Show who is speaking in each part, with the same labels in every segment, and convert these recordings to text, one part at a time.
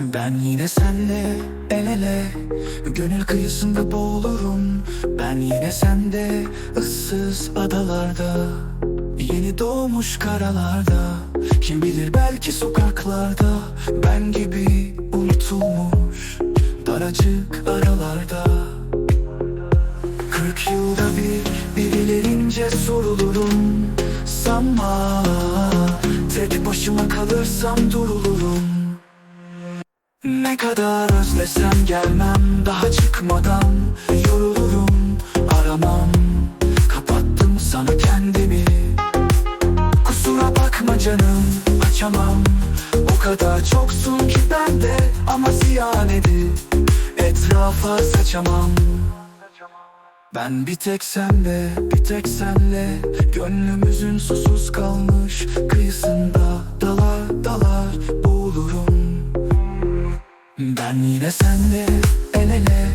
Speaker 1: Ben yine senle el ele Gönül kıyısında boğulurum. Ben yine sende ıssız adalarda Yeni doğmuş karalarda. Kim bilir belki sokaklarda Ben gibi unutulmuş Daracık aralarda. Kırk yılda bir birilerince sorulurum. Sanma Tek başıma kalırsam durulurum Ne kadar özlesem gelmem Daha çıkmadan yorulurum Aramam. Kapattım sana kendimi. Kusura bakma canım Açamam. O kadar çoksun ki bende Ama ziyan edip Etrafa saçamam. Ben bir tek senle, bir tek senle. Gönlümüzün susuz kalmış kıyısında Dalar dalar Ben yine senle, el ele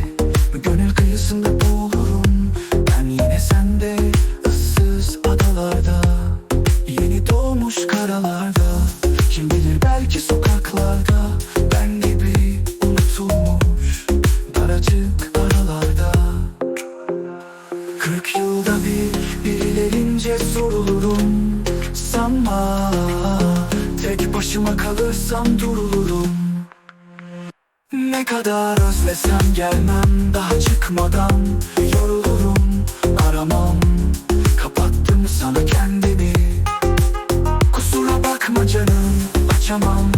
Speaker 1: Gönül kıyısında boğulurum. Ben yine sende, ıssız adalarda Yeni doğmuş karalarda. Kim bilir belki sokaklarda Ben gibi unutulmuş Daracık aralarda. Kırk yılda bir birilerince sorulurum. Sanma Tek başıma kalırsam durulurum Ne kadar özlesem gelmem Daha çıkmadan. Yorulurum Aramam Kapattım sana kendimi. Kusura bakma canım Açamam.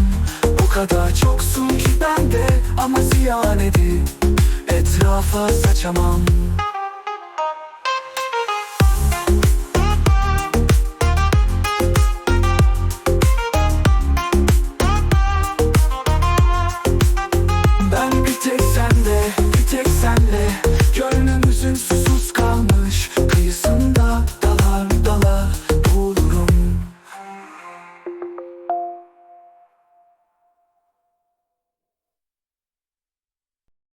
Speaker 1: O kadar çoksun ki bende Ama ziyan edip Etrafa saçamam